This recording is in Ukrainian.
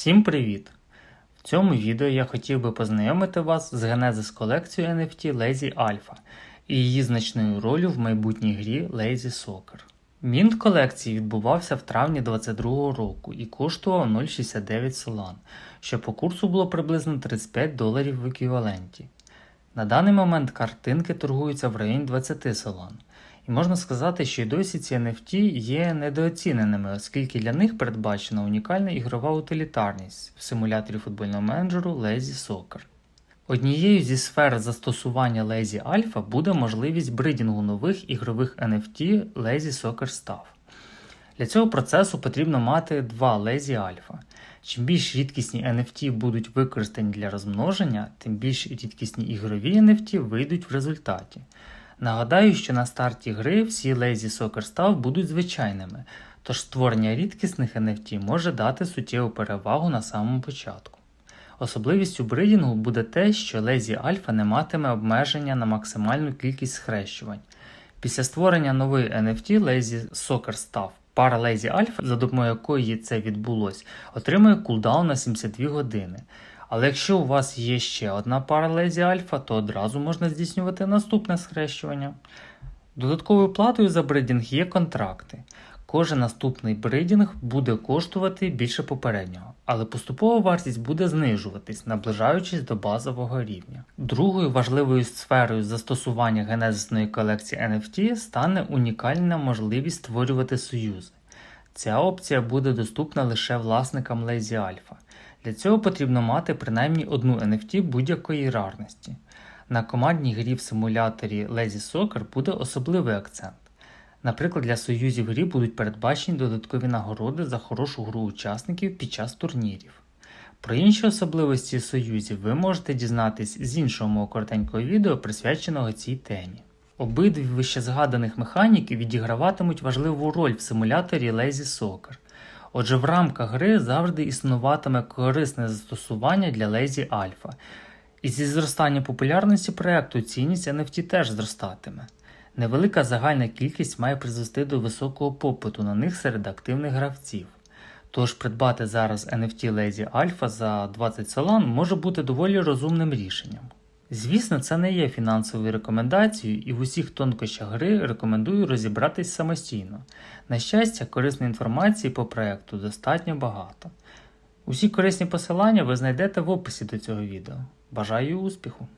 Всім привіт! В цьому відео я хотів би познайомити вас з генезис колекцією NFT Lazy Alpha і її значною ролью в майбутній грі Lazy Soccer. Мінт колекції відбувався в травні 2022 року і коштував 0,69 Solana, що по курсу було приблизно 35 доларів в еквіваленті. На даний момент картинки торгуються в районі 20 Solana. Можна сказати, що й досі ці NFT є недооціненими, оскільки для них передбачена унікальна ігрова утилітарність в симуляторі футбольного менеджеру Lazy Soccer. Однією зі сфер застосування Lazy Alpha буде можливість бридінгу нових ігрових NFT Lazy Soccer Stuff. Для цього процесу потрібно мати два Lazy Alpha. Чим більш рідкісні NFT будуть використані для розмноження, тим більш рідкісні ігрові NFT вийдуть в результаті. Нагадаю, що на старті гри всі Lazy Soccer Stuff будуть звичайними, тож створення рідкісних NFT може дати суттєву перевагу на самому початку. Особливістю бридінгу буде те, що Lazy Alpha не матиме обмеження на максимальну кількість схрещувань. Після створення нової NFT Lazy Soccer Stuff пара Lazy Alpha, за допомогою якої це відбулось, отримує кулдаун на 72 години. Але якщо у вас є ще одна пара Lazy Alpha, то одразу можна здійснювати наступне схрещування. Додатковою платою за бридінг є контракти. Кожен наступний бридінг буде коштувати більше попереднього, але поступова вартість буде знижуватись, наближаючись до базового рівня. Другою важливою сферою застосування генезисної колекції NFT стане унікальна можливість створювати союзи. Ця опція буде доступна лише власникам Lazy Alpha. Для цього потрібно мати принаймні одну NFT будь-якої рарності. На командній грі в симуляторі Lazy Soccer буде особливий акцент. Наприклад, для союзів грі будуть передбачені додаткові нагороди за хорошу гру учасників під час турнірів. Про інші особливості союзів ви можете дізнатись з іншого мого коротенького відео, присвяченого цій темі. Обидві вищезгаданих механіки відіграватимуть важливу роль в симуляторі Lazy Soccer. Отже, в рамках гри завжди існуватиме корисне застосування для Lazy Alpha. І зі зростання популярності проєкту цінність NFT теж зростатиме. Невелика загальна кількість має призвести до високого попиту на них серед активних гравців. Тож придбати зараз NFT Lazy Alpha за 20 Solana може бути доволі розумним рішенням. Звісно, це не є фінансовою рекомендацією, і в усіх тонкощах гри рекомендую розібратись самостійно. На щастя, корисної інформації по проекту достатньо багато. Усі корисні посилання ви знайдете в описі до цього відео. Бажаю успіху!